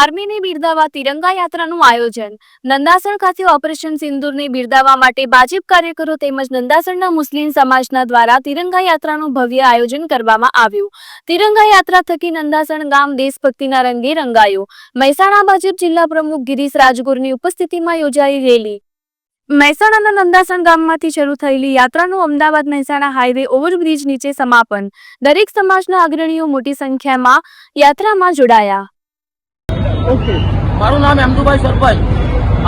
આર્મીને બિરદાવવા તિરંગા યાત્રાનું આયોજન. નંદાસણ ખાતે ઓપરેશન સિંદૂરને બિરદાવવા માટે ભાજપ કાર્યકરો તેમજ નંદાસણના મુસ્લિમ સમાજના દ્વારા તિરંગા યાત્રાનું ભવ્ય આયોજન કરવામાં આવ્યું. તિરંગા યાત્રા થકી નંદાસણ ગામ દેશભક્તિના રંગે રંગાયું. મહેસાણા ભાજપ જિલ્લા પ્રમુખ ગિરીશ રાજગુરની ઉપસ્થિતિમાં યોજાઈ રેલી. મહેસાણાના નંદાસણ ગામમાંથી શરૂ થયેલી યાત્રાનું અમદાવાદ મહેસાણા હાઈવે ઓવરબ્રિજ નીચે સમાપન. દરેક સમાજના અગ્રણીઓ મોટી સંખ્યામાં યાત્રામાં જોડાયા. ઓકે. મારું નામ અમદુભાઈ સરપંચ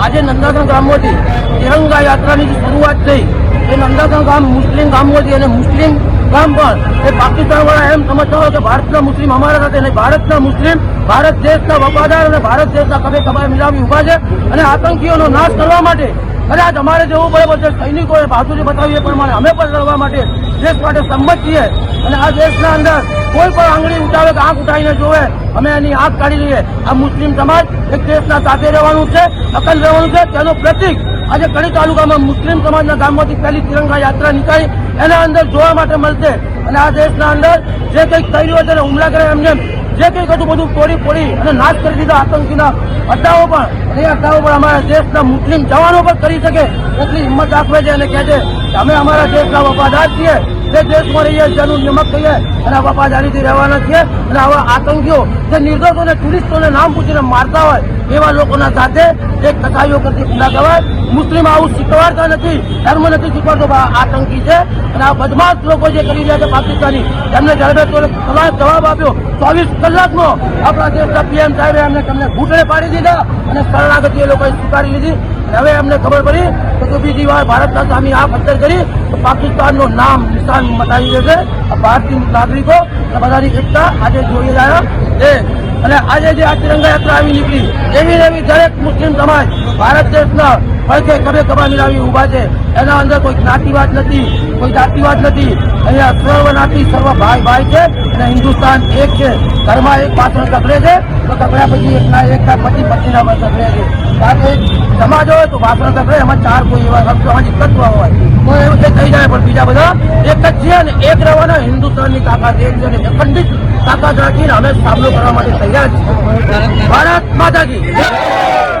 આજે નંદાસણ ગામમાંથી તિરંગા યાત્રાની જે શરૂઆત થઈ, એ નંદાસણ ગામ મુસ્લિમ ગામમાંથી અને મુસ્લિમ ગામ પણ એ પાકિસ્તાનવાળા એમ સમજતા હોય કે ભારતના મુસ્લિમ અમારા સાથે નહીં, ભારતના મુસ્લિમ, ભારત દેશના વફાદાર અને ભારત દેશના કબે કબાય મિલાવી ઊભા છે અને આતંકીઓનો નાશ કરવા માટે કદાચ અમારે જવું પડે બધે સૈનિકોએ બહાદુરી બતાવી એ પ્રમાણે અમે પણ લડવા માટે દેશ માટે સંમત છીએ. અને આ દેશના અંદર કોઈ પણ આંગળી ઉઠાવે કે આંખ ઉઠાવીને જોવે. અમે એની આંખ કાઢી લઈએ. આ મુસ્લિમ સમાજ એક દેશના સાથે રહેવાનું છે, અકલ રહેવાનું છે. તેનું પ્રતિક આજે કડી તાલુકામાં મુસ્લિમ સમાજના ગામમાંથી પહેલી તિરંગા યાત્રા નીકળી. એના અંદર જોવા માટે મળશે. અને આ દેશના અંદર જે કંઈક થઈ રહ્યું છે હુમલા કરે એમને જે કંઈ હતું બધું તોડી ફોડી અને નાશ કરી દીધા આતંકીના અડ્ડાઓ પણ, અને અડ્ડાઓ પણ અમારા દેશના મુસ્લિમ જવાનો પણ કરી શકે એટલી હિંમત રાખવે છે અને કહે છે કે અમે અમારા દેશના વફાદાર છીએ. જે દેશમાં રહીએ જેનું નિમક થઈએ અને વફાદારીથી રહેવાના છીએ અને આવા આતંકીઓ જે નિર્દોષોને ટુરિસ્ટોને નામ પૂછીને મારતા હોય એવા લોકોના સાથે એક કથાઈઓ કરતી ખુલ્લા કહેવાય મુસ્લિમ આવું શીખવાડતા નથી, ધર્મ નથી શીખવાડતો આતંકી છે. અને આ બદમાશ લોકો જે કરી રહ્યા છે પાકિસ્તાની, એમને ઝડપે તો જવાબ આપ્યો. ચોવીસ કલાકનો આપણા દેશના પીએમ સાહેબે એમને તમને ઘૂંટણે પાડી દીધા અને શરણાગતિ એ લોકોએ સ્વીકારી લીધી. હવે એમને ખબર પડી જો બીજી વાર ભારતના સામે આ ખતર કરી, તો પાકિસ્તાનનું નામ નિશાન મટાવી દેશે ભારતીય નાગરિકો. બધાની એકતા આજે જોઈ રહ્યા છે. અને આજે જે આ તિરંગા યાત્રા આવી નીકળી, એવી એવી દરેક મુસ્લિમ સમાજ, ભારત દેશના પડખે કબે ખભા મિલાવી ઊભા છે. એના અંદર કોઈ જ્ઞાતિવાદ નથી, કોઈ જાતિવાદ નથી. અહીંયા સર્વ નાતી, સર્વ ભાઈ ભાઈ છે અને હિન્દુસ્તાન એક છે. ઘરમાં એક પાત્ર સગડે છે, તો સગડ્યા પછી એકના એક પતિ પત્નીના પણ સગડે છે. સમાજ હોય તો વાસણ સગડે, એમાં ચાર કોઈ એવા સામાજિક તત્વ હોય. તો એવું તે થઈ જાય પણ બીજા બધા એક જ છે અને એક રહેવાના હિન્દુસ્તાનની તાકાત, એક છે અને અખંડિત તાકાત રાખીને અમે સામનો કરવા માટે તૈયાર છીએ. ભારત માતા કી જય!